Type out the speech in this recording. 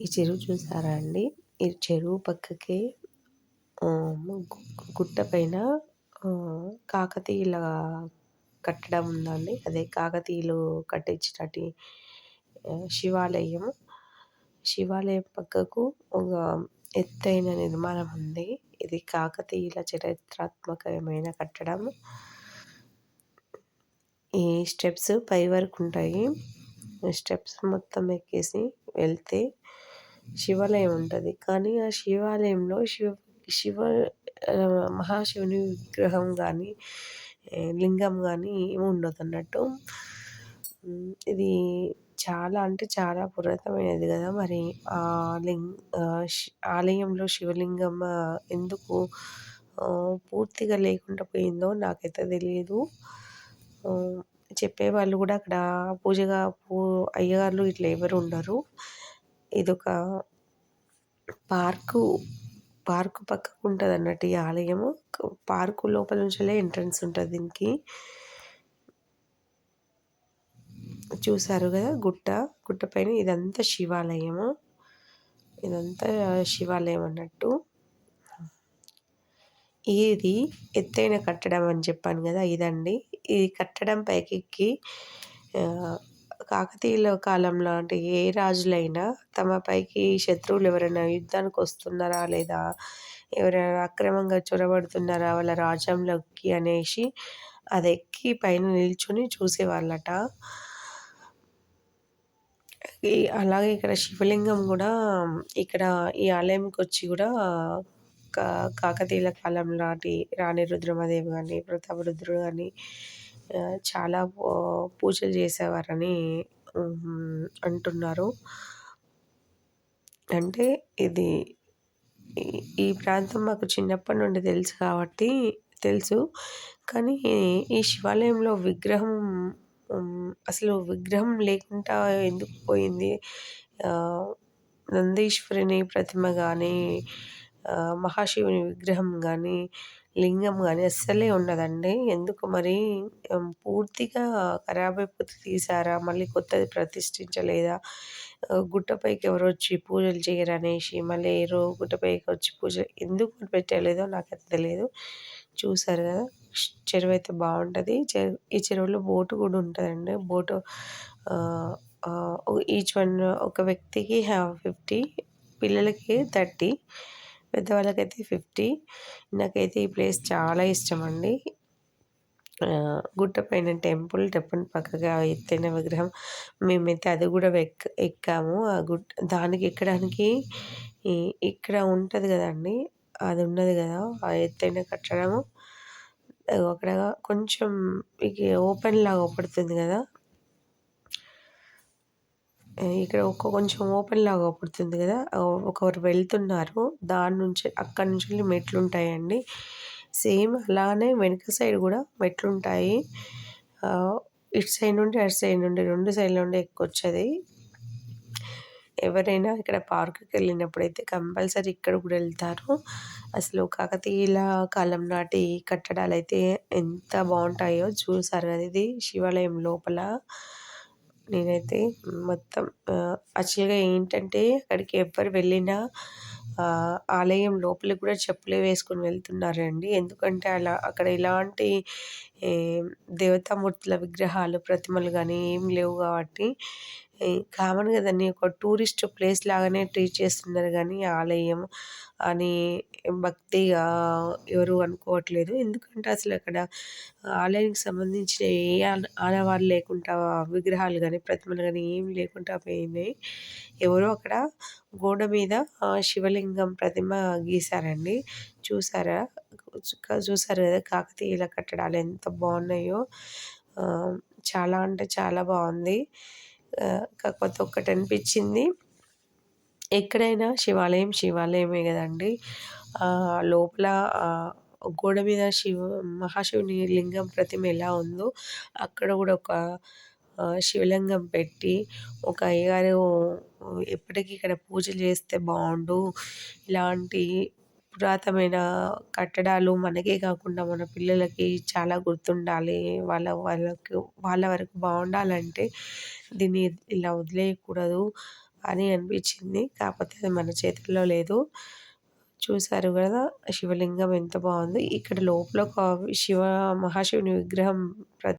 ఈ చెరువు చూసారా అండి? ఈ చెరువు పక్కకే గుట్ట పైన కాకతీయుల కట్టడం ఉందండి. అదే కాకతీయులు కట్టించినటి శివాలయం. శివాలయం పక్కకు ఒక ఎత్తైన నిర్మాణం ఉంది. ఇది కాకతీయుల చరిత్రాత్మకమైన కట్టడం. ఈ స్టెప్స్ పై వరకు ఉంటాయి. స్టెప్స్ మొత్తం ఎక్కేసి వెళ్తే శివాలయం ఉంటుంది కానీ ఆ శివాలయంలో శివ శివ మహాశివుని విగ్రహం కానీ లింగం కానీ ఏమి ఉండదు అన్నట్టు ఇది చాలా అంటే చాలా పురాతనమైనది కదా మరి. ఆ లింగ్ ఆలయంలో శివలింగం ఎందుకు పూర్తిగా లేకుండా పోయిందో నాకైతే తెలియదు. చెప్పేవాళ్ళు కూడా అక్కడ పూజగా పూ అయ్యగారులు ఇట్లా ఎవరు ఉండరు. ఇదొక పార్కు పార్కు పక్కకు ఉంటుంది అన్నట్టు ఈ ఆలయము. పార్కు లోపల నుంచే ఎంట్రన్స్ ఉంటుంది దీనికి. చూసారు కదా గుట్ట? గుట్ట పైన ఇదంతా శివాలయము. ఇదంతా శివాలయం అన్నట్టు. ఇది ఎత్తైన కట్టడం అని చెప్పాను కదా ఇదండి. ఈ కట్టడం పైకెక్కి కాకతీయుల కాలంలో అంటే ఏ రాజులైనా తమ పైకి శత్రువులు ఎవరైనా యుద్ధానికి వస్తున్నారా లేదా ఎవరైనా అక్రమంగా చొరబడుతున్నారా వాళ్ళ రాజ్యంలోకి అనేసి అది ఎక్కి పైన నిల్చొని చూసేవాళ్ళట. అలాగే ఇక్కడ శివలింగం కూడా ఇక్కడ ఈ ఆలయంకి వచ్చి కూడా కా కాకతీయుల కాలం నాటి రాణి రుద్రమదేవి కానీ ప్రతాపరుద్రుడు కానీ చాలా పూజలు చేసేవారని అంటున్నారు. అంటే ఇది ఈ ప్రాంతం మాకు చిన్నప్పటి నుండి తెలుసు కాబట్టి తెలుసు. కానీ ఈ శివాలయంలో విగ్రహం అసలు విగ్రహం లేకుండా ఎందుకు పోయింది? నందీశ్వరిని ప్రతిమ కానీ మహాశివుని విగ్రహం కానీ లింగం కానీ అస్సలే ఉండదండి. ఎందుకు మరి? పూర్తిగా ఖరాబ్ అయిపోతే తీసారా మళ్ళీ కొత్తది ప్రతిష్ఠించలేదా? గుట్టపైకి ఎవరు వచ్చి పూజలు చేయరు అనేసి మళ్ళీ ఎవరో గుట్టపైకి వచ్చి పూజ ఎందుకు పెట్టలేదో నాకైతే తెలియదు. చూసారు కదా? చెరువు అయితే బాగుంటుంది. ఈ చెరువులో బోటు కూడా ఉంటుందండి. బోటు ఈచ్ వన్ ఒక వ్యక్తికి ఫిఫ్టీ పిల్లలకి థర్టీ. పెద్దవాళ్ళకైతే ఫిఫ్టీ. నాకైతే ఈ ప్లేస్ చాలా ఇష్టం అండి గుట్ట పైన టెంపుల్ టెంపుల్ పక్కగా ఎత్తైన విగ్రహం. మేమైతే అది కూడా ఎక్ ఎక్కాము. ఆ గుట్ట దానికి ఎక్కడానికి ఇక్కడ ఉంటుంది కదండి. అది ఉన్నది కదా ఆ ఎత్తైన కట్టడము. అక్కడ కొంచెం ఓపెన్ లాగా పడుతుంది కదా. ఇక్కడ ఒక కొంచెం ఓపెన్ లాగా పుడుతుంది కదా. ఒకరు వెళ్తున్నారు. దాని నుంచి అక్కడి నుంచి మెట్లు ఉంటాయండి. సేమ్ అలానే వెనక సైడ్ కూడా మెట్లు ఉంటాయి. ఇటు సైడ్ నుండి అటు సైడ్ నుండి రెండు సైడ్ల నుండి ఎక్కొచ్చేది. ఎవరైనా ఇక్కడ పార్కుకి వెళ్ళినప్పుడు అయితే కంపల్సరీ ఇక్కడ కూడా వెళ్తారు. అసలు కాకతీయుల కాలం నాటి కట్టడాలు అయితే ఎంత బాగుంటాయో చూసారు కదా ఇది శివాలయం లోపల. నేనైతే మొత్తం యాక్చువల్గా ఏంటంటే అక్కడికి ఎవ్వరు వెళ్ళినా ఆలయం లోపలికి కూడా చెప్పులే వేసుకొని వెళ్తున్నారండి. ఎందుకంటే అలా అక్కడ ఎలాంటి దేవతామూర్తుల విగ్రహాలు ప్రతిమలు కానీ ఏం లేవు కాబట్టి కామన్గా దాన్ని ఒక టూరిస్ట్ ప్లేస్ లాగానే ట్రీట్ చేస్తున్నారు కానీ ఆలయం అని భక్తిగా ఎవరు అనుకోవట్లేదు. ఎందుకంటే అసలు అక్కడ ఆలయానికి సంబంధించిన ఏ ఆడవారు లేకుండా విగ్రహాలు కానీ ప్రతిమలు కానీ ఏం లేకుండా పోయినాయి. ఎవరో అక్కడ గోడ మీద శివలింగం ప్రతిమ గీశారండి. చూసారా చూసారు కదా కాకతీయుల కట్టడాలు ఎంత బాగున్నాయో. చాలా అంటే చాలా బాగుంది. కాకపోతే ఒక్కటి అనిపించింది. ఎక్కడైనా శివాలయం శివాలయమే కదండి. లోపల గోడ మీద శివ మహాశివుని లింగం ప్రతిమ ఎలా ఉందో అక్కడ కూడా ఒక శివలింగం పెట్టి ఒక అయ్యగారు ఎప్పటికీ ఇక్కడ పూజలు చేస్తే బాగుండు. ఇలాంటి పురాతనమైన కట్టడాలు మనకే కాకుండా మన పిల్లలకి చాలా గుర్తుండాలి. వాళ్ళ వాళ్ళకు వాళ్ళ వరకు బాగుండాలంటే దీన్ని ఇలా వదిలేయకూడదు అని అనిపించింది. కాకపోతే అది మన చేతుల్లో లేదు. చూశారు కదా శివలింగం ఎంత బాగుంది. ఇక్కడ లోపల ఒక శివ మహాశివుని విగ్రహం